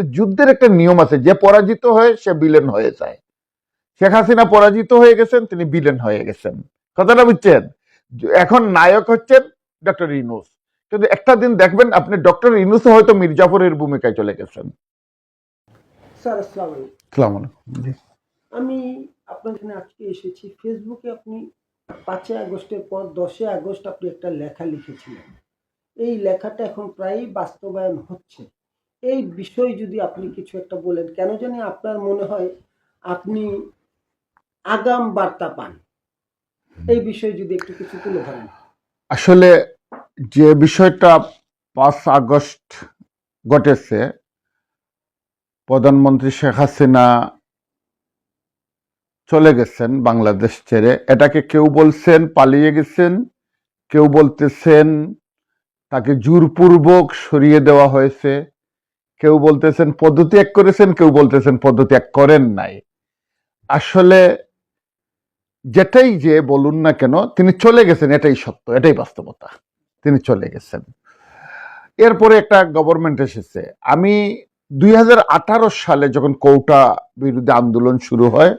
মধ্যে যুদ্ধের একটা নিয়ম আছে যে পরাজিত হয় সে বিলেন হয়ে যায়। শেখ হাসিনা পরাজিত হয়ে গেছেন তিনি বিলেন হয়ে গেছেন। কথাটা বুঝছেন? এখন নায়ক হচ্ছেন ডক্টর ইনুস কিন্তু একটা দিন দেখবেন আপনি ডক্টর ইনুস হয়তো মির্জাফরের ভূমিকায় চলে গেছেন। স্যার আসসালামু আলাইকুম। আমি আপনার এখানে আজকে এসেছি। ফেসবুকে আপনি পাঁচই আগস্টের পর দশই আগস্ট আপনি একটা লেখা লিখেছিলেন। এই লেখাটা এখন প্রায়ই বাস্তবায়ন হচ্ছে। এই বিষয়ে যদি আপনি কিছু একটা বলেন, কেন জানি আপনার মনে হয় আপনি আগাম বার্তা পান। এই বিষয়ে যদি একটু কিছু তুলে ধরেন। আসলে যে বিষয়টা পাঁচ আগস্ট ঘটেছে, প্রধানমন্ত্রী শেখ হাসিনা চলে গেছেন বাংলাদেশ ছেড়ে। এটাকে কেউ বলছেন পালিয়ে গেছেন, কেউ বলতেছেন তাকে জোরপূর্বক সরিয়ে দেওয়া হয়েছে। কেউ বলতেছেন পদত্যাগ করেছেন, কেউ বলতেছেন পদত্যাগ করেন নাই। আসলে যেটাই যে বলুন না কেন, তিনি চলে গেছেন, এটাই সত্য, এটাই বাস্তবতা, তিনি চলে গেছেন। এরপরে একটা গভর্নমেন্ট এসেছে। আমি দুই হাজার আঠারো সালে যখন কৌটা বিরুদ্ধে আন্দোলন শুরু হয়,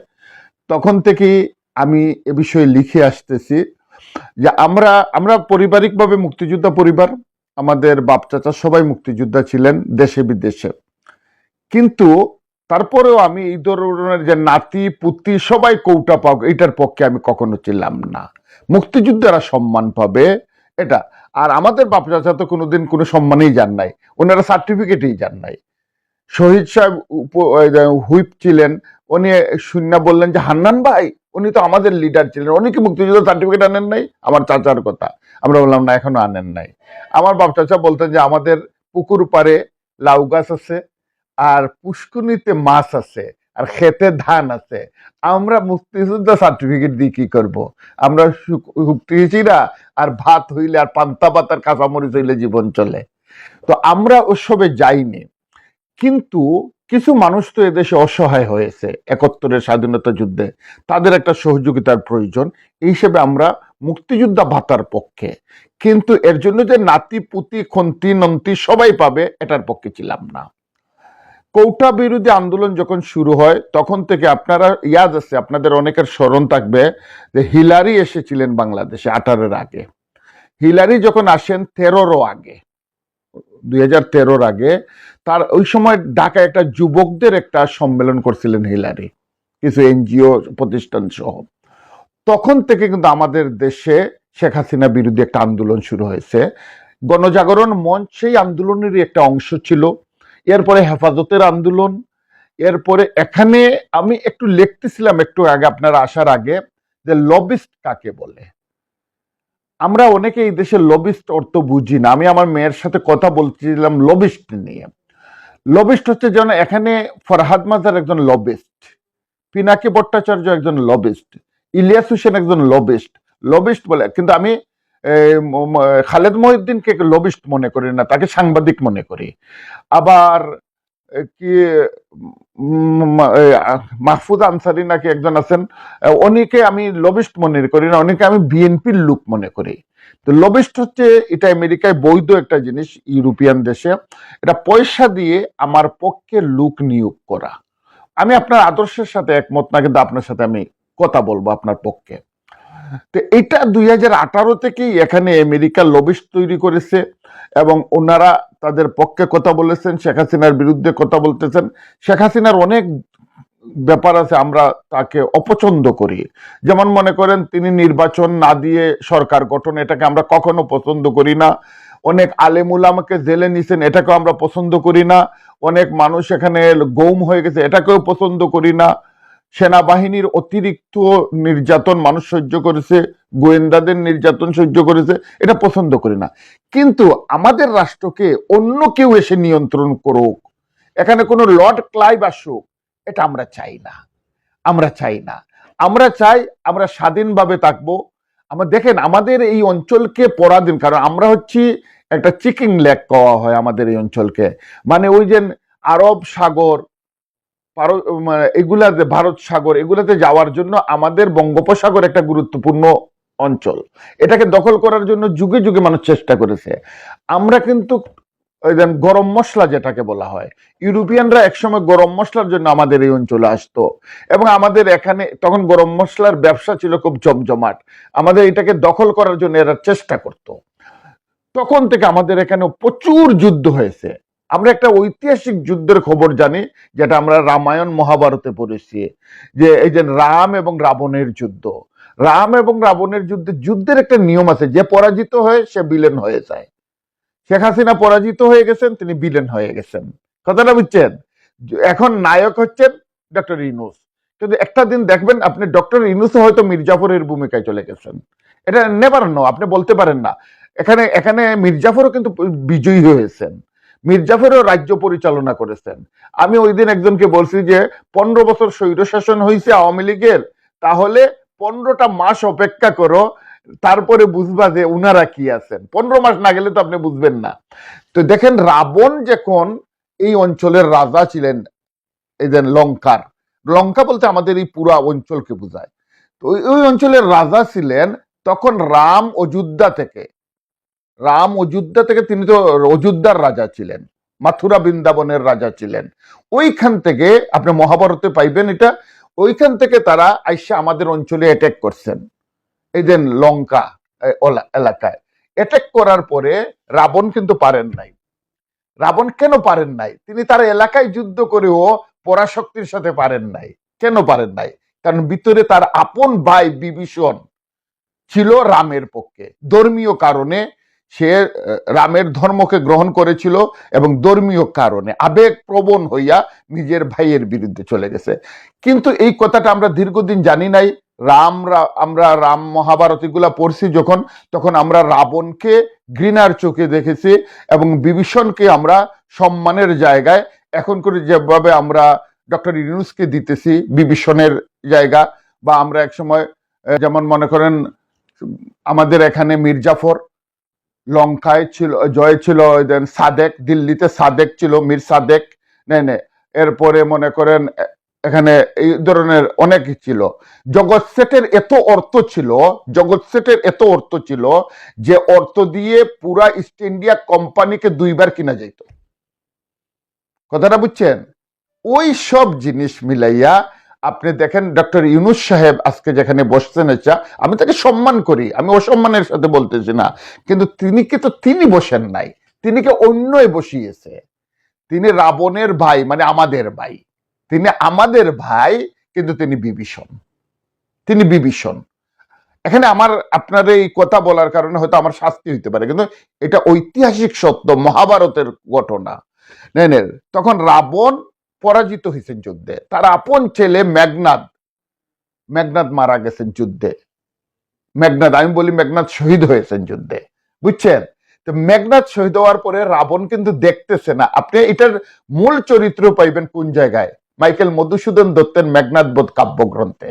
তখন থেকেই আমি এ বিষয়ে লিখে আসতেছি যে আমরা আমরা পারিবারিকভাবে মুক্তিযোদ্ধা পরিবার আমাদের বাপ চাচা সবাই মুক্তিযোদ্ধা ছিলেন, দেশে বিদেশে। কিন্তু তারপরেও আমি এই ধরনের যে নাতি পুতি সবাই কৌটা পাক এটার পক্ষে আমি কখনো ছিলাম না। মুক্তিযোদ্ধারা সম্মান পাবে, এটা। আর আমাদের বাপ চাচা তো কোনোদিন কোনো সম্মানেই যান নাই। ওনারা সার্টিফিকেটেই যান নাই। শহীদ সাহেব হুইপ ছিলেন, উনি শূন্য বললেন যে, হান্নান ভাই উনি তো আমাদের লিডার ছিলেন। উনি কি মুক্তিযুদ্ধ সার্টিফিকেট আনেন নাই? আমার চাচার কথা। আমরা বললাম, না, এখনও আনেন নাই। আমার বাপ চাচা বলতেন যে, আমাদের পুকুর পারে লাউ গাছ আছে, আর পুষ্কুনিতে মাছ আছে, আর খেতে ধান আছে। আমরা মুক্তিযোদ্ধা সার্টিফিকেট দিয়ে কি করব? আমরা শুক্তিরা আর ভাত হইলে আর পান্তা পাতার কাঁচামরিচ হইলে জীবন চলে। তো আমরা ওসবে যাইনি। কিন্তু কিছু মানুষ তো এদেশে অসহায় হয়েছে, একাত্তরের স্বাধীনতা যুদ্ধে। তাদের একটা সহযোগিতার প্রয়োজন, এই হিসেবে আমরা মুক্তিযোদ্ধা ভাতার পক্ষে। কিন্তু এর জন্য যে নাতি, পুতি, খন্তি, নন্তি সবাই পাবে, এটার পক্ষে ছিলাম না। কৌটা বিরোধী আন্দোলন যখন শুরু হয়, তখন থেকে আপনারা ইয়াদ আছে, আপনাদের অনেকের স্মরণ থাকবে যে হিলারি এসেছিলেন বাংলাদেশে আঠারোর আগে। হিলারি যখন আসেন, তেরোরও আগে। দুই হাজার তেরোর আগে, তার ওই সময় ঢাকায় একটা যুবকদের একটা সম্মেলন করছিলেন হিলারি, কিছু এনজিও প্রতিষ্ঠান সহ। তখন থেকে কিন্তু আমাদের দেশে শেখ হাসিনা বিরুদ্ধে একটা আন্দোলন শুরু হয়েছে। গণজাগরণ মঞ্চ সেই আন্দোলনেরই একটা অংশ ছিল। এরপরে হেফাজতের আন্দোলন, এরপরে এখানে আমি একটু লিখতেছিলাম একটু আগে আপনারা আসার আগে, যে লবিস্ট কাকে বলে? আমরা অনেকে এই দেশে লবিস্ট অর্থ বুঝি না। আমি আমার মেয়ের সাথে কথা বলছিলাম লবিস্ট নিয়ে। লবিস্ট হচ্ছে যেন এখানে ফরহাদ মাজার একজন লবিস্ট পিনাকি ভট্টাচার্য একজন লবিস্ট ইলিয়াস হোসেন একজন লবিস্ট লবিস্ট বলে, কিন্তু আমি খালেদ মহিউদ্দিনকে লবিস্ট মনে করি না, তাকে সাংবাদিক মনে করি। আবার কি মাহফুজ আনসারি নাকি একজন আছেন অনেকে আমি লবিস্ট মনে করি না, অনেকে আমি বিএনপির লোক মনে করি। তো লবিস্ট হচ্ছে, এটা আমেরিকায় বৈধ একটা জিনিস, ইউরোপিয়ান দেশে, এটা পয়সা দিয়ে আমার পক্ষে লোক নিয়োগ করা। আমি আপনার আদর্শের সাথে একমত না, কিন্তু আপনার সাথে আমি কথা বলব আপনার পক্ষে। তো এটা দুই হাজার আঠারো থেকেই এখানে আমেরিকা লবিস্ট তৈরি করেছে এবং ওনারা তাদের পক্ষে কথা বলেছেন, শেখ হাসিনার বিরুদ্ধে কথা বলতেছেন। শেখ হাসিনার অনেক ব্যাপার আছে, আমরা তাকে অপছন্দ করি। যেমন মনে করেন, তিনি নির্বাচন না দিয়ে সরকার গঠন, এটাকে আমরা কখনো পছন্দ করি না। অনেক আলেমুল আমাকে জেলে নিছেন, এটাকেও আমরা পছন্দ করি না। অনেক মানুষ এখানে গৌম হয়ে গেছে, এটাকেও পছন্দ করি না। সেনাবাহিনীর অতিরিক্ত নির্যাতন মানুষ সহ্য করেছে, গোয়েন্দাদের নির্যাতন সহ্য করেছে, এটা পছন্দ করি না। কিন্তু আমাদের রাষ্ট্রকে অন্য কেউ এসে নিয়ন্ত্রণ করুক, এখানে কোনো লর্ড ক্লাইভ আসুক, এটা আমরা চাই না। আমরা চাই না। আমরা চাই আমরা স্বাধীনভাবে থাকব। আমরা দেখেন, আমাদের এই অঞ্চলকে পরাধীন, কারণ আমরা হচ্ছি একটা চিকিং লেক কওয়া হয় আমাদের এই অঞ্চলকে। মানে ওই যে আরব সাগর পার- মানে এগুলাতে ভারত সাগর, এগুলাতে যাওয়ার জন্য আমাদের বঙ্গোপসাগর একটা গুরুত্বপূর্ণ অঞ্চল। এটাকে দখল করার জন্য যুগে যুগে মানুষ চেষ্টা করেছে। আমরা কিন্তু গরম মশলা যেটাকে বলা হয়, ইউরোপিয়ানরা একসময় গরম মশলার জন্য আমাদের এই অঞ্চলে আসতো। এবং আমাদের এখানে তখন গরম মশলার ব্যবসা ছিল খুব জমজমাট। আমাদের এটাকে দখল করার জন্য এরা চেষ্টা করত। তখন থেকে আমাদের এখানে প্রচুর যুদ্ধ হয়েছে। আমরা একটা ঐতিহাসিক যুদ্ধের খবর জানি, যেটা আমরা রামায়ণ মহাভারতে পড়েছি, যে এই যে রাম এবং রাবণের যুদ্ধ। রাম এবং রাবণের যুদ্ধে, যুদ্ধের একটা নিয়ম আছে, যে পরাজিত হয়ে, সে বিলেন হয়ে যায়। শেখ হাসিনা পরাজিত হয়ে গেছেন, তিনি বিলেন হয়ে গেছেন। কথাটা বুঝছেন? এখন নায়ক হচ্ছেন ডক্টর ইনুস কিন্তু একটা দিন দেখবেন, আপনি ডক্টর ইনুস হয়তো মির্জাফরের ভূমিকায় চলে গেছেন। এটা নেবার আপনি বলতে পারেন না। এখানে এখানে মির্জাফরও কিন্তু বিজয়ী হয়েছেন। মির্জাফরও রাজ্য পরিচালনা করেছেন। আমি ওই দিন একজনকে বলছি যে, পনেরো বছর স্বৈরশাসন হয়েছে আওয়ামী লীগের, তাহলে পনেরোটা মাস অপেক্ষা করো, তারপরে বুঝবা যে উনারা কি আছেন। পনেরো মাস না গেলে তো আপনি বুঝবেন না। তো দেখেন, রাবণ যখন এই অঞ্চলের রাজা ছিলেন, এই যে লঙ্কার, লঙ্কা বলতে আমাদের এই পুরা অঞ্চলকে বোঝায়। তো ওই অঞ্চলের রাজা ছিলেন তখন রাম অযোধ্যা থেকে। রাম অযোধ্যা থেকে তিনি তো অযোধ্যার রাজা ছিলেন, মাথুরা বৃন্দাবনের রাজা ছিলেন। ওইখান থেকে আপনি মহাভারতে পাইবেন এটা, ওইখান থেকে তারা আইসা আমাদের অঞ্চলে অ্যাটাক করছেন। এই যে লঙ্কা এলাকায়। অ্যাটাক করার পরে রাবণ কিন্তু পারেন নাই। রাবণ কেন পারেন নাই? তিনি তার এলাকায় যুদ্ধ করেও পরাশক্তির সাথে পারেন নাই। কেন পারেন নাই? কারণ ভিতরে তার আপন ভাই বিভীষণ ছিল রামের পক্ষে। ধর্মীয় কারণে সে রামের ধর্মকে গ্রহণ করেছিল এবং ধর্মীয় কারণে আবেগ প্রবণ হইয়া নিজের ভাইয়ের বিরুদ্ধে চলে গেছে। কিন্তু এই কথাটা আমরা দীর্ঘদিন জানি নাই। রাম আমরা রাম মহাভারত এগুলা পড়ছি যখন, তখন আমরা রাবণকে ঘৃণার চোখে দেখেছি এবং বিভীষণকে আমরা সম্মানের জায়গায়, এখন করে যেভাবে আমরা ডক্টর ইউনুসকে দিতেছি, বিভীষণের জায়গা, বা আমরা একসময় যেমন মনে করেন, আমাদের এখানে মির্জাফর লঙ্কায় ছিল, জয় ছিল দেন সাদেক, দিল্লিতে সাদেক ছিল, মীর সাদেক, নেই নে এরপরে মনে করেন এখানে এই ধরনের অনেক ছিল। জগৎ সেটের এত অর্থ ছিল, জগৎ সেটের এত অর্থ ছিল, যে অর্থ দিয়ে পুরা ইস্ট ইন্ডিয়া কোম্পানিকে দুইবার কিনা যেত কথাটা বুঝছেন? ওই সব জিনিস মিলাইয়া আপনি দেখেন ডক্টর ইউনুস সাহেব আজকে যেখানে বসছেন এটা আমি তাকে সম্মান করি, আমি অসম্মানের সাথে বলতেছি না, কিন্তু তিনি কিন্তু তিনি বসেন নাই, তিনি কে অন্যই বসিয়েছে, তিনি রাবণের ভাই মানে আমাদের ভাই, তিনি আমাদের ভাই, কিন্তু তিনি বিভীষণ তিনি বিভীষণ। এখানে আমার, আপনার এই কথা বলার কারণে হয়তো আমার শাস্তি হইতে পারে, কিন্তু এটা ঐতিহাসিক সত্য, মহাভারতের ঘটনা। তখন রাবণ পরাজিত হয়েছেন যুদ্ধে। তার আপন ছেলে মেঘনাদ মেঘনাদ মারা গেছেন যুদ্ধে। মেঘনাদ, আমি বলি মেঘনাদ শহীদ হয়েছেন যুদ্ধে। বুঝছেন? তো মেঘনাদ শহীদ হওয়ার পরে রাবণ কিন্তু দেখতেছে না। আপনি এটার মূল চরিত্র পাইবেন কোন জায়গায়? মাইকেল মধুসূদন দত্তের মেঘনাদ বোধ কাব্যগ্রন্থে।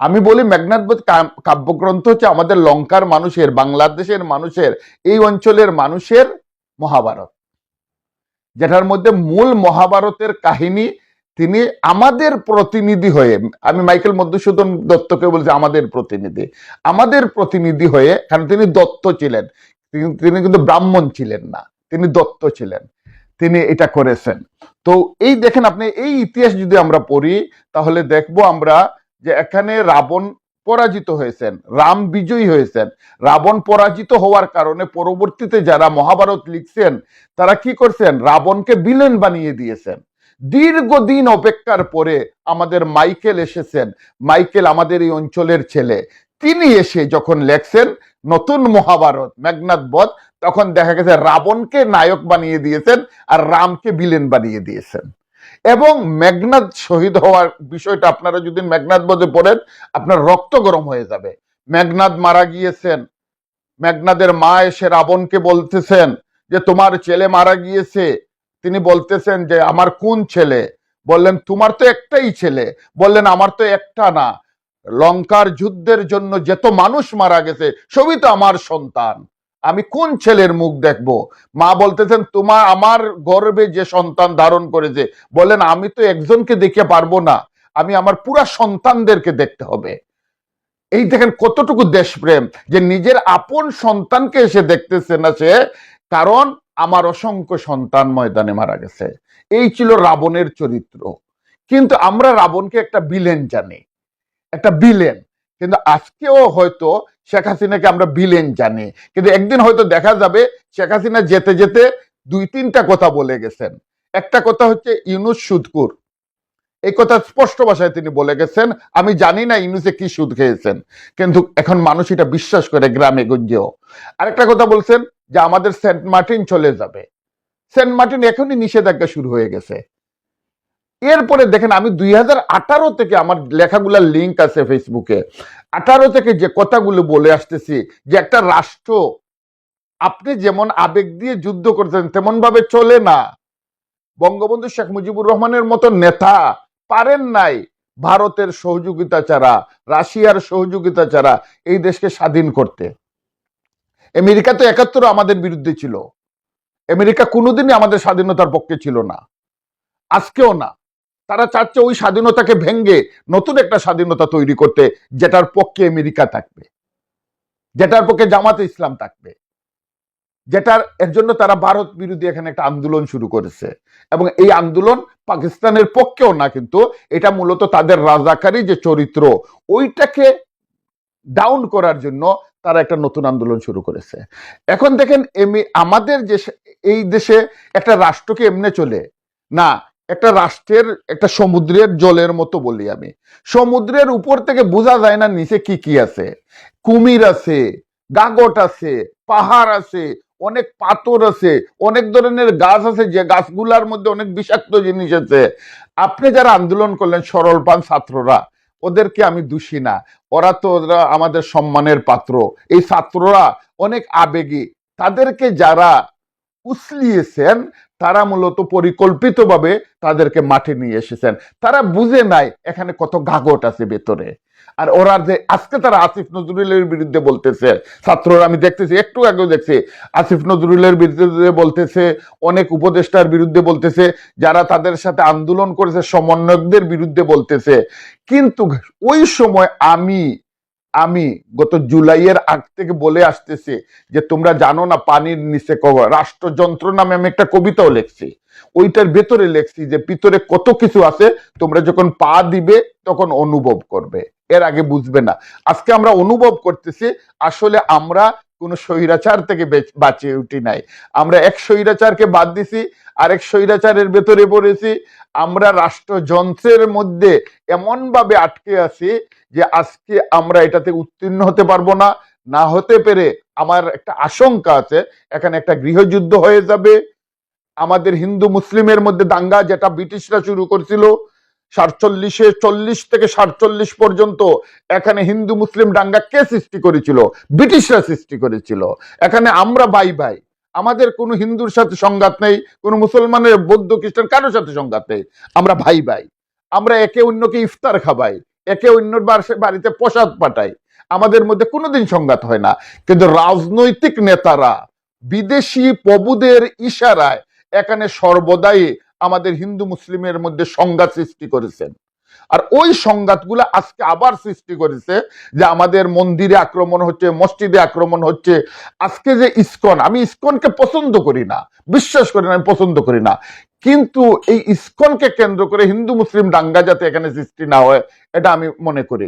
আমি বলি মেঘনাদ বোধ কাব্যগ্রন্থ হচ্ছে আমাদের লঙ্কার মানুষের, বাংলাদেশের মানুষের, এই অঞ্চলের মানুষের মহাভারত। যেটার মধ্যে মূল মহাভারতের কাহিনী, তিনি আমাদের প্রতিনিধি হয়ে, আমি মাইকেল মধুসূদন দত্তকে বলছি আমাদের প্রতিনিধি আমাদের প্রতিনিধি হয়ে, কারণ তিনি দত্ত ছিলেন, তিনি- কিন্তু ব্রাহ্মণ ছিলেন না, তিনি দত্ত ছিলেন, তিনি এটা করেছেন। তো এই দেখেন আপনি, এই ইতিহাস যদি আমরা পড়ি, তাহলে দেখব আমরা যে এখানে রাবণ পরাজিত হয়েছেন, রাম বিজয়ী হয়েছেন। রাবণ পরাজিত হওয়ার কারণে পরবর্তীতে যারা মহাভারত লিখছেন, তারা কি করছেন? রাবণকে বিলেন বানিয়ে দিয়েছেন। দীর্ঘদিন অপেক্ষার পরে আমাদের মাইকেল এসেছেন। মাইকেল আমাদের এই অঞ্চলের ছেলে। তিনি এসে যখন লেখছেন নতুন মহাভারত মেঘনাথ বধ, তখন দেখা গেছে রাবণকে নায়ক বানিয়ে দিয়েছেন আর রামকে বিলেন বানিয়ে দিয়েছেন। এবং মেঘনাদ শহীদ হওয়ার বিষয়টা আপনারা যদি মেঘনাদ বধে পড়েন, আপনার রক্ত গরম হয়ে যাবে। মেঘনাদ মারা গিয়েছেন। মেঘনাদের মা এসে রাবণকে বলতেছেন যে, তোমার ছেলে মারা গিয়েছে। তিনি বলতেছেন যে, আমার কোন ছেলে? বললেন, তোমার তো একটাই ছেলে। বললেন, আমার তো একটা না। লঙ্কার যুদ্ধের জন্য যত মানুষ মারা গেছে, সবই তো আমার সন্তান। আমি কোন ছেলের মুখ দেখব? মা বলতেছেন, তোমার, আমার গর্বে যে সন্তান ধারণ করেছে। বলেন আমি তো একজনকে দেখে পারব না। আমি আমার পুরা সন্তানদেরকে দেখতে হবে। এই দেখেন কতটুকু দেশপ্রেম যে নিজের আপন সন্তানকে এসে দেখতেছে না সে, কারণ আমার অসংখ্য সন্তান ময়দানে মারা গেছে। এই ছিল রাবণের চরিত্র। কিন্তু আমরা রাবণকে একটা বিলেন জানি। একটা বিলেন কিন্তু আজকেও হয়তো শেখ হাসিনাকে আমরা বিলেন জানি। কিন্তু একদিন হয়তো দেখা যাবে শেখ হাসিনা যেতে যেতে দুই তিনটা কথা বলে গেছেন। একটা কথা হচ্ছে ইউনুস সুদকুর এই কথা স্পষ্ট ভাষায় তিনি বলে গেছেন, আমি জানি না ইউনুসে কি সুদ খেয়েছেন, কিন্তু এখন মানুষ এটা বিশ্বাস করে গ্রামে গঞ্জেও। আরেকটা কথা বলছেন যে আমাদের সেন্ট মার্টিন চলে যাবে। সেন্ট মার্টিন এখনই নিষেধাজ্ঞা শুরু হয়ে গেছে। এরপরে দেখেন আমি দুই আঠারো থেকে আমার লেখাগুলার লিঙ্ক আছে ফেসবুকে আঠারো থেকে যে কথাগুলো বলে আসতেছি, যে একটা রাষ্ট্র, আপনি যেমন আবেগ দিয়ে যুদ্ধ করতেন তেমন ভাবে চলে না। বঙ্গবন্ধু শেখ মুজিবুর রহমানের মতো নেতা পারেন নাই ভারতের সহযোগিতা ছাড়া, রাশিয়ার সহযোগিতা ছাড়া এই দেশকে স্বাধীন করতে। আমেরিকা তো একাত্তর আমাদের বিরুদ্ধে ছিল। আমেরিকা কোনোদিনই আমাদের স্বাধীনতার পক্ষে ছিল না। আজকেও না। তারা চাচ্ছে ওই স্বাধীনতাকে ভেঙ্গে নতুন একটা স্বাধীনতা তৈরি করতে, যেটার পক্ষে আমেরিকা থাকবে, যেটার পক্ষে জামাতে ইসলাম থাকবে, যেটার এর জন্য তারা ভারত বিরোধী এখানে একটা আন্দোলন শুরু করেছে। এবং এই আন্দোলন পাকিস্তানের পক্ষেও না, কিন্তু এটা মূলত তাদের রাজাকারী যে চরিত্র, ওইটাকে ডাউন করার জন্য তারা একটা নতুন আন্দোলন শুরু করেছে। এখন দেখেন এমি, আমাদের যে এই দেশে একটা রাষ্ট্রকে এমনি চলে? না একটা রাষ্ট্রের, একটা সমুদ্রের জলের মতো বলি আমি। সমুদ্রের উপর থেকে বোঝা যায় না নিচে কি কি আছে। কুমির আছে, গাগট আছে, পাহাড় আছে, অনেক পাথর আছে, অনেক ধরনের গাছ আছে, যে গাছগুলার মধ্যে অনেক বিষাক্ত জিনিস আছে। আপনি যারা আন্দোলন করলেন সরল পান ছাত্ররা, ওদেরকে আমি দোষী না। ওরা তো ওরা আমাদের সম্মানের পাত্র। এই ছাত্ররা অনেক আবেগী। তাদেরকে যারা উসলিয়েছেন তারা মূলত পরিকল্পিতভাবে তাদেরকে মাঠে নিয়ে এসেছেন। তারা বুঝে নাই এখানে কত গাগট আছে ভেতরে। আর ওরা যে আজকে তারা আসিফ নজরুলের বিরুদ্ধে বলতেছে। ছাত্ররা আমি দেখতেছি, একটু আগেও দেখছি, আসিফ নজরুলের বিরুদ্ধে বলতেছে, অনেক উপদেষ্টার বিরুদ্ধে বলতেছে, যারা তাদের সাথে আন্দোলন করেছে, সমন্বয়কদের বিরুদ্ধে বলতেছে। কিন্তু ওই সময় আমি আমি গত জুলাইয়ের আগ থেকে বলে আসতেছে যে তোমরা জানো না পানির নিচে রাষ্ট্রযন্ত্র নামে আমি একটা কবিতাও লিখছি। ওইটার ভেতরে লেখছি যে ভিতরে কত কিছু আছে, তোমরা যখন পা দিবে তখন অনুভব করবে। এর আগে বুঝবে না। আজকে আমরা অনুভব করতেছি, আসলে আমরা কোন স্বৈরাচার থেকে বেচ- বাঁচিয়ে উঠি নাই। আমরা এক স্বৈরাচারকে বাদ দিছি, আরেক স্বৈরাচারের ভেতরে পড়েছি। আমরা রাষ্ট্রযন্ত্রের মধ্যে এমন ভাবে আটকে আছি যে আজকে আমরা এটাতে উত্তীর্ণ হতে পারব না। না হতে পেরে আমার একটা আশঙ্কা আছে, এখানে একটা গৃহযুদ্ধ হয়ে যাবে। আমাদের হিন্দু মুসলিমের মধ্যে দাঙ্গা, যেটা ব্রিটিশরা শুরু করেছিল সাতচল্লিশে চল্লিশ থেকে সাতচল্লিশ পর্যন্ত এখানে হিন্দু, মুসলিম দাঙ্গা কে সৃষ্টি করেছিল? ব্রিটিশরা সৃষ্টি করেছিল। এখানে আমরা ভাই ভাই আমাদের কোনো হিন্দুর সাথে সংঘাত নেই, কোনো মুসলমানের, বৌদ্ধ, খ্রিস্টান কারোর সাথে সংঘাত নেই। আমরা ভাই ভাই আমরা একে অন্যকে ইফতার খাবাই একে অন্যর বাড়িতে প্রসাদ পাঠাই। আমাদের মধ্যে কোনোদিন সংঘাত হয় না। কিন্তু রাজনৈতিক নেতারা, বিদেশি প্রভুদের ইশারায় এখানে সর্বদাই আমাদের হিন্দু মুসলিমের মধ্যে সংঘাত সৃষ্টি করেছেন আর ওই সংঘাতগুলো আজকে আবার সৃষ্টি করেছে যে আমাদের মন্দিরে আক্রমণ হচ্ছে, মসজিদে আক্রমণ হচ্ছে। আজকে যে ইস্কন, আমি ইস্কনকে পছন্দ করি না, বিশ্বাস করি না, আমি পছন্দ করি না। কিন্তু এই ইস্কনকে কেন্দ্র করে হিন্দু মুসলিম দাঙ্গা যাতে এখানে সৃষ্টি না হয়, এটা আমি মনে করি।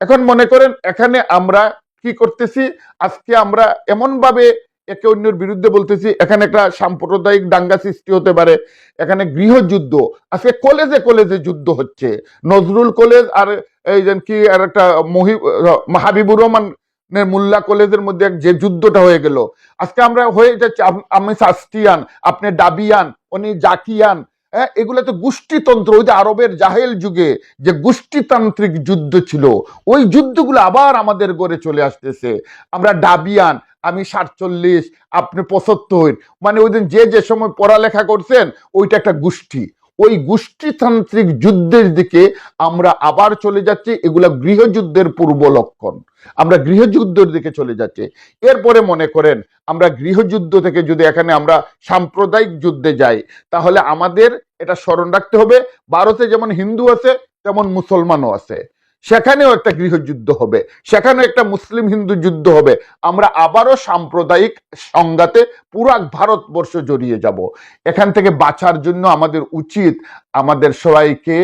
এখন মনে করেন, এখানে আমরা কি করতেছি? আজকে আমরা এমন ভাবে একে অন্যের বিরুদ্ধে বলতেছি, এখানে একটা সাম্প্রদায়িক দাঙ্গা সৃষ্টি হতে পারে, এখানে গৃহযুদ্ধ। আজকে কলেজে কলেজে যুদ্ধ হচ্ছে। নজরুল কলেজ আর এই যেন কি আর একটা মহি, মাহাবিবুর রহমান মোল্লা কলেজের মধ্যে যে যুদ্ধটা হয়ে গেল। আজকে আমরা হয়ে যাচ্ছি, আমি সাস্টিয়ান আপনি ডাবিয়ান উনি জাকিয়ান হ্যাঁ এগুলো তো গোষ্ঠীতন্ত্র, ওই যে আরবের জাহেল যুগে যে গোষ্ঠীতান্ত্রিক যুদ্ধ ছিল, ওই যুদ্ধগুলো আবার আমাদের গড়ে চলে আসতেছে। আমরা ডাবিয়ান, আমি সাতচল্লিশ, আপনি পঁচাত্তর মানে ওই দিন যে যে সময় পড়ালেখা করছেন, ওইটা একটা গোষ্ঠী। ওই গোষ্ঠীতান্ত্রিক যুদ্ধের দিকে আমরা আবার চলে যাচ্ছি, এগুলা গৃহযুদ্ধের পূর্ব লক্ষণ। আমরা গৃহযুদ্ধের দিকে চলে যাচ্ছি। এরপরে মনে করেন, আমরা গৃহযুদ্ধ থেকে যদি এখানে আমরা সাম্প্রদায়িক যুদ্ধে যাই, তাহলে আমাদের এটা স্মরণ রাখতে হবে, ভারতে যেমন হিন্দু আছে, তেমন মুসলমানও আছে। সেখানেও একটা গৃহযুদ্ধ হবে, সেখানেও একটা মুসলিম হিন্দু যুদ্ধ হবে। আমরা আবারও সাম্প্রদায়িক সংঘাতে পুরা ভারতবর্ষ জড়িয়ে যাব। এখান থেকে বাঁচার জন্য আমাদের উচিত আমাদের সবাইকে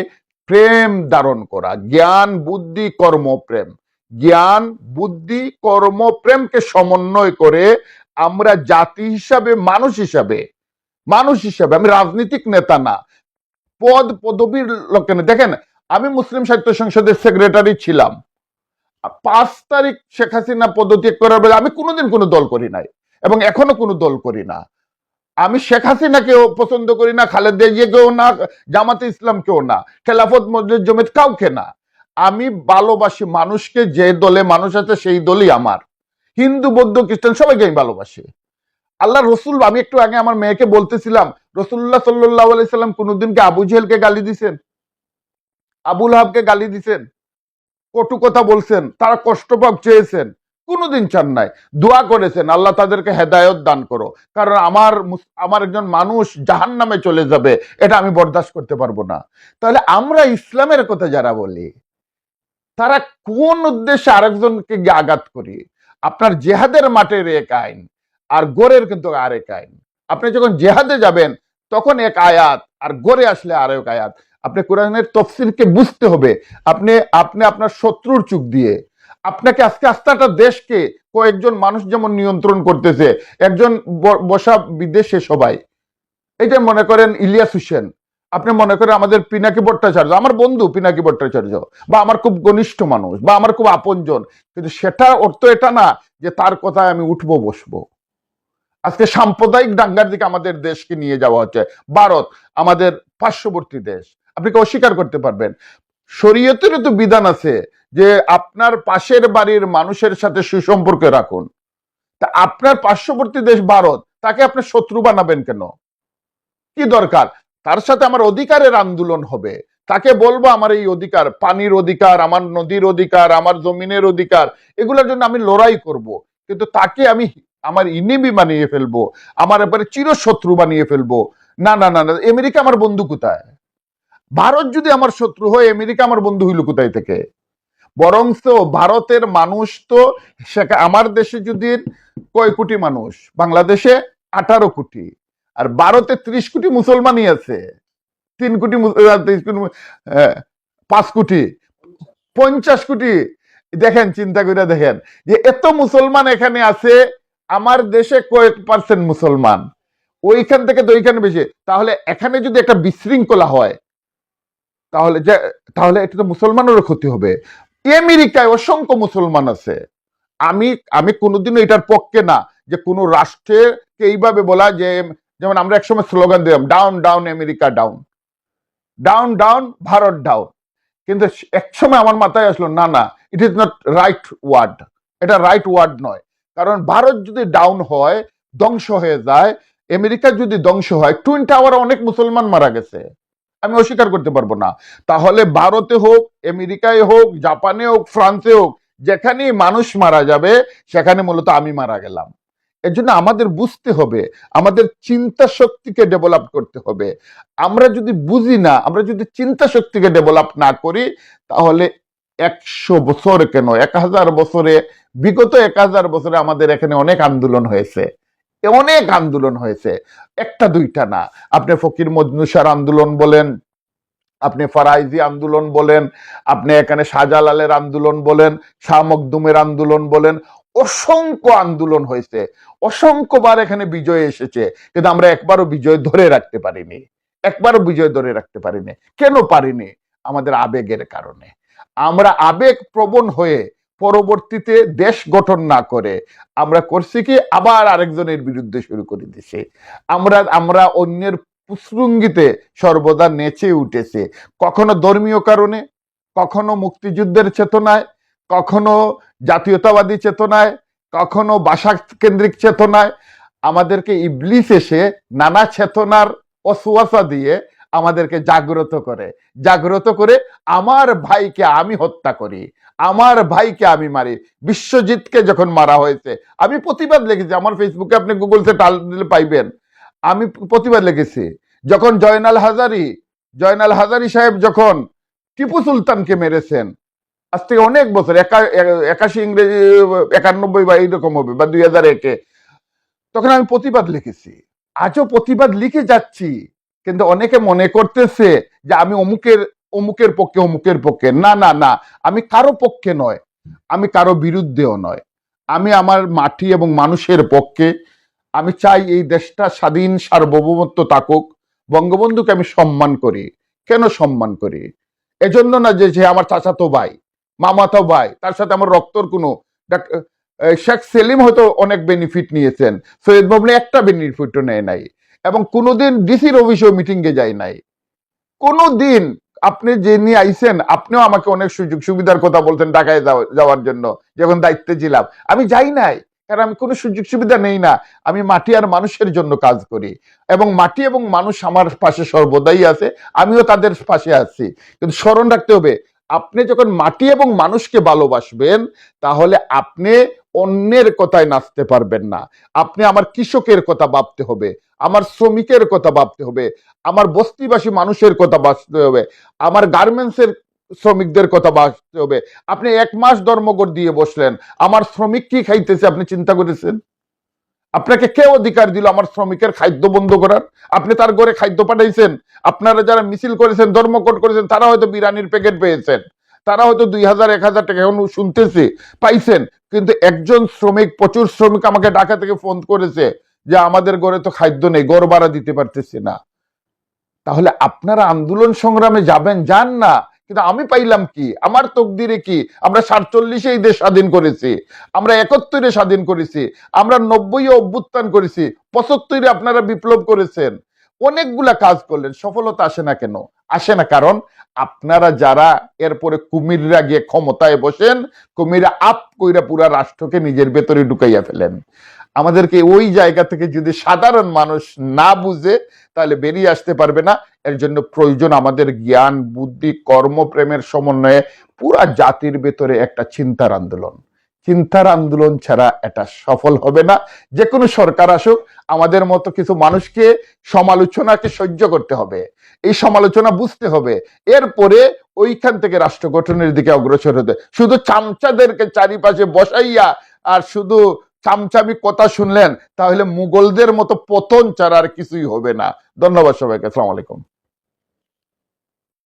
প্রেম ধারণ করা, জ্ঞান, বুদ্ধি, কর্ম, প্রেম। জ্ঞান, বুদ্ধি, কর্ম, প্রেমকে সমন্বয় করে আমরা জাতি হিসাবে, মানুষ হিসাবে মানুষ হিসাবে, আমি রাজনৈতিক নেতা না, পদ, পদবীর লোকে দেখেন আমি মুসলিম সাহিত্য সংসদের সেক্রেটারি ছিলাম। পাঁচ তারিখ শেখ হাসিনা পদত্যাগ করার বেলা আমি কোনোদিন কোনো দল করি নাই এবং এখনও কোনো দল করি না। আমি শেখ হাসিনাকেও পছন্দ করি না, খালেদা জিয়াকেও না, জামাতে ইসলামকেও না, খেলাফত মজলিস জমিত কাউকে না। আমি ভালোবাসি মানুষকে, যে দলে মানুষ আছে সেই দলই আমার। হিন্দু, বৌদ্ধ, খ্রিস্টান সবাইকে আমি ভালোবাসি। আল্লাহ রসুল, আমি একটু আগে আমার মেয়েকে বলতেছিলাম, রসুল্লাহ সাল্লাহ আলাইসাল্লাম কোনোদিনকে আবু জেহেলকে গালি দিছেন? আবুল হাবকে গালি দিছেন, কটু কথা বলছেন, তারা কষ্ট পাক চেয়েছেন, কোনোদিন চান নাই। দোয়া করেছেন, আল্লাহ তাদেরকে হেদায়ত দান করো। কারণ আমার আমার একজন মানুষ জাহান নামে চলে যাবে, এটা আমি বরদাস্ত করতে পারব না। তাহলে আমরা ইসলামের কথা যারা বলি, তারা কোন উদ্দেশ্যে আরেকজনকে আঘাত করি? আপনার জেহাদের মাঠের এক আইন, আর গোরের কিন্তু আরেক আইন। আপনি যখন জেহাদে যাবেন, তখন এক আয়াত, আর গড়ে আসলে আরেক আয়াত। আপনি কোরআনের তফসিলকে বুঝতে হবে। আপনি আপনি আপনার শত্রুর চুক দিয়ে। আপনাকে আজকে আস্তে একটা দেশকে, কয়েকজন মানুষ যেমন নিয়ন্ত্রণ করতেছে, একজন বসা বিদেশে সবাই। এটা মনে করেন ইলিয়াস হোসেন। আপনি মনে করেন আমাদের পিনাকি ভট্টাচার্য, আমার বন্ধু পিনাকি ভট্টাচার্য, বা আমার খুব ঘনিষ্ঠ মানুষ, বা আমার খুব আপনজন। কিন্তু সেটা অর্থ এটা না যে তার কথায় আমি উঠবো, বসবো। আজকে সাম্প্রদায়িক দাঙ্গার দিকে আমাদের দেশকে নিয়ে যাওয়া হচ্ছে। ভারত, আমাদের পার্শ্ববর্তী দেশ। আপনি কি অস্বীকার করতে পারবেন। শরীয়তেরও তো বিধান আছে যে আপনার পাশের বাড়ির মানুষের সাথে সুসম্পর্ক রাখুন। তা আপনার পার্শ্ববর্তী দেশ ভারত, তাকে আপনি শত্রু বানাবেন কেন? কি দরকার? তার সাথে আমার অধিকারের আন্দোলন হবে। তাকে বলব, আমার এই অধিকার, পানির অধিকার, আমার নদীর অধিকার, আমার জমিনের অধিকার, এগুলোর জন্য আমি লড়াই করব। কিন্তু তাকে আমি আমার ইনিমি বানিয়ে ফেলব, আমার এবারে চিরশত্রু বানিয়ে ফেলব। না না না না, আমেরিকা আমার বন্ধু কোথায়? ভারত যদি আমার শত্রু হয়, আমেরিকা আমার বন্ধু হইল কোথায় থেকে? বরং ভারতের মানুষ তো আমার দেশে যদি কয় কোটি মানুষ? বাংলাদেশে আঠারো কোটি। আর ভারতে ত্রিশ কোটি মুসলমানই আছে। তিন কোটি পাঁচ কোটি। পঞ্চাশ কোটি। দেখেন, চিন্তা করে দেখেন, যে এত মুসলমান এখানে আছে, আমার দেশে কয়েক পার্সেন্ট মুসলমান। ওইখান থেকে তো ওইখানে বেশি। তাহলে এখানে যদি একটা বিশৃঙ্খলা হয় তাহলে যে, তাহলে এটা তো মুসলমানেরও ক্ষতি হবে। আমেরিকায় অসংখ্য মুসলমান আছে। আমি আমি কোনোদিনও এটার পক্ষে না যে কোনো রাষ্ট্রকে এইভাবে বলা যে, যেমন আমরা একসময় স্লোগান দিলাম, down down, America, down. Down down, Bharat, down. কিন্তু একসময় আমার মাথায় আসলো, না না it is not right word এটা রাইট ওয়ার্ড নয়। কারণ ভারত যদি ডাউন হয়, ধ্বংস হয়ে যায়, আমেরিকা যদি ধ্বংস হয় টুইন টাওয়ারে অনেক মুসলমান মারা গেছে। আমি অস্বীকার করতে পারব না। তাহলে ভারতে হোক, আমেরিকায় হোক, জাপানে হোক, ফ্রান্সে হোক, যেখানেই মানুষ মারা যাবে, সেখানে মূলত আমি মারা গেলাম। এর জন্য আমাদের বুঝতে হবে, আমাদের চিন্তা শক্তিকে ডেভেলপ করতে হবে। আমরা যদি বুঝি না, আমরা যদি চিন্তা শক্তিকে ডেভেলপ না করি, তাহলে একশো বছর কেন? এক হাজার বছরে, বিগত এক হাজার বছরে আমাদের এখানে অনেক আন্দোলন হয়েছে। অনেক আন্দোলন হয়েছে। একটা দুইটা না। আপনি ফকির মজনুসার আন্দোলন বলেন, আপনি ফারাইজি আন্দোলন বলেন, আপনি এখানে শাহজালালের আন্দোলন বলেন, শাহ মখদুমের আন্দোলন বলেন, অসংখ্য আন্দোলন হয়েছে। অসংখ্যবার এখানে বিজয় এসেছে, কিন্তু আমরা একবারও বিজয় ধরে রাখতে পারিনি। একবারও বিজয় ধরে রাখতে পারিনি। কেন পারিনি? আমাদের আবেগের কারণে। আমরা আবেগ প্রবণ হয়ে পরবর্তীতে দেশ গঠন না করে আমরা করছি কি? আবার আরেকজনের বিরুদ্ধে শুরু করে দিছে। আমরা আমরা অন্যের পুসরুঙ্গিতে সর্বদা নেচে উঠেছে। কখনো ধর্মীয় কারণে, কখনো মুক্তিযুদ্ধের চেতনায়, কখনো জাতীয়তাবাদী চেতনায়, কখনো ভাষা কেন্দ্রিক চেতনায়। আমাদেরকে ইবলিস এসে নানা চেতনার অসুয়াশা দিয়ে আমাদেরকে জাগ্রত করে। জাগ্রত করে আমার ভাইকে আমি হত্যা করি। আমার ভাইকে আমি মারি। বিশ্বজিৎকে যখন মারা হয়েছে, আমি প্রতিবাদ লিখেছি। আমার ফেসবুকে আপনি গুগল সে টাল দিলে পাইবেন। আমি প্রতিবাদ লিখেছি। যখন জয়নাল হাজারি জয়নাল হাজারি সাহেব যখন টিপু সুলতানকে মেরেছেন, আজ থেকে অনেক বছর, একা- একাশি ইংরেজি, একানব্বই বা এইরকম হবে, বা দুই হাজার একে, তখন আমি প্রতিবাদ লিখেছি। আজও প্রতিবাদ লিখে যাচ্ছি। কিন্তু অনেকে মনে করতেছে যে আমি অমুকের অমুকের পক্ষে অমুকের পক্ষে। না না না। আমি কারও পক্ষে নয়। আমি কারও বিরুদ্ধেও নয়। আমি আমার মাটি এবং মানুষের পক্ষে। আমি চাই এই দেশটা স্বাধীন, সার্বভৌমত্ব তাকুক বঙ্গবন্ধুকে আমি সম্মান করি। কেন সম্মান করি? এজন্য না যে সে আমার চাচাতো ভাই, মামাতো ভাই, তার সাথে আমার রক্তর কোনো শেখ সেলিম হয়তো অনেক বেনিফিট নিয়েছেন। সৈয়দ ভবনে একটা বেনিফিটও নেয় নাই। এবং কোনোদিন ডিসির অফিসেও মিটিং এ যায় নাই। কোনোদিন আপনি যে নিয়ে আইছেন, আপনিও আমাকে অনেক সুযোগ সুবিধার কথা বলতেন ঢাকায় যাওয়া- যাওয়ার জন্য, যখন দায়িত্বে ছিলাম। আমি যাই নাই, কারণ আমি কোনো সুযোগ সুবিধা নেই না। আমি মাটি আর মানুষের জন্য কাজ করি। এবং মাটি এবং মানুষ আমার পাশে সর্বদাই আছে, আমিও তাদের পাশে আছি। কিন্তু স্মরণ রাখতে হবে, আপনি যখন মাটি এবং মানুষকে ভালোবাসবেন, তাহলে আপনি অন্যের কথায় নাচতে পারবেন না। আপনি আমার কৃষকের কথা ভাবতে হবে, আমার শ্রমিকের কথা ভাবতে হবে, আমার বস্তিবাসী মানুষের কথা ভাবতে হবে, আমার গার্মেন্টসের শ্রমিকদের কথা ভাবতে হবে। আপনি এক মাস ধর্মঘট দিয়ে বসলেন, আমার শ্রমিক কি খাইতেছে আপনি চিন্তা করেছেন? আপনাকে কে অধিকার দিল আমার শ্রমিকের খাদ্য বন্ধ করার? আপনি তার ঘরে খাদ্য পাঠাইছেন, আপনারা যারা মিছিল করেছেন, ধর্মঘট করেছেন, তারা হয়তো বিরিয়ানির প্যাকেট পেয়েছেন, তারা হয়তো দুই হাজার, এক হাজার টাকা এখন শুনতেছি, পাইছেন কিন্তু একজন শ্রমিক, প্রচুর শ্রমিক আমাকে ঢাকা থেকে ফোন করেছে যে আমাদের ঘরে তো খাদ্য নেই, গড় ভাড়া দিতে পারতেছি না। তাহলে আপনারা আন্দোলন সংগ্রামে যাবেন, যান না। কিন্তু আমি পাইলাম কি? আমার তকদিরে কি? আমরা সাতচল্লিশে এই দেশ স্বাধীন করেছি, আমরা একাত্তরে স্বাধীন করেছি, আমরা নব্বই অভ্যুত্থান করেছি, পঁচাত্তরে আপনারা বিপ্লব করেছেন। অনেকগুলা কাজ করলেন, সফলতা আসে না কেন? আসে না। কারণ আপনারা যারা এরপরে কুমিররা গিয়ে ক্ষমতায় বসেন, কুমিরা আপ কইরা পুরা রাষ্ট্রকে নিজের ভেতরে ঢুকাইয়া ফেলেন। আমাদেরকে ওই জায়গা থেকে যদি সাধারণ মানুষ না বুঝে, তাহলে বেরিয়ে আসতে পারবে না। এর জন্য প্রয়োজন আমাদের জ্ঞান, বুদ্ধি, কর্মপ্রেমের সমন্বয়ে পুরা জাতির ভেতরে একটা চিন্তার আন্দোলন। চিন্তার আন্দোলন ছাড়া এটা সফল হবে না। যে কোনো সরকার আসুক, আমাদের মতো কিছু মানুষকে সমালোচনাকে সহ্য করতে হবে। এই সমালোচনা বুঝতে হবে। এরপরে ওইখান থেকে রাষ্ট্র গঠনের দিকে অগ্রসর হতে। শুধু চামচাদেরকে চারিপাশে বসাইয়া আর শুধু চামচামি কথা শুনলেন, তাহলে মুঘলদের মতো পতন ছাড়া আর কিছুই হবে না। ধন্যবাদ সবাইকে। আসসালামু আলাইকুম।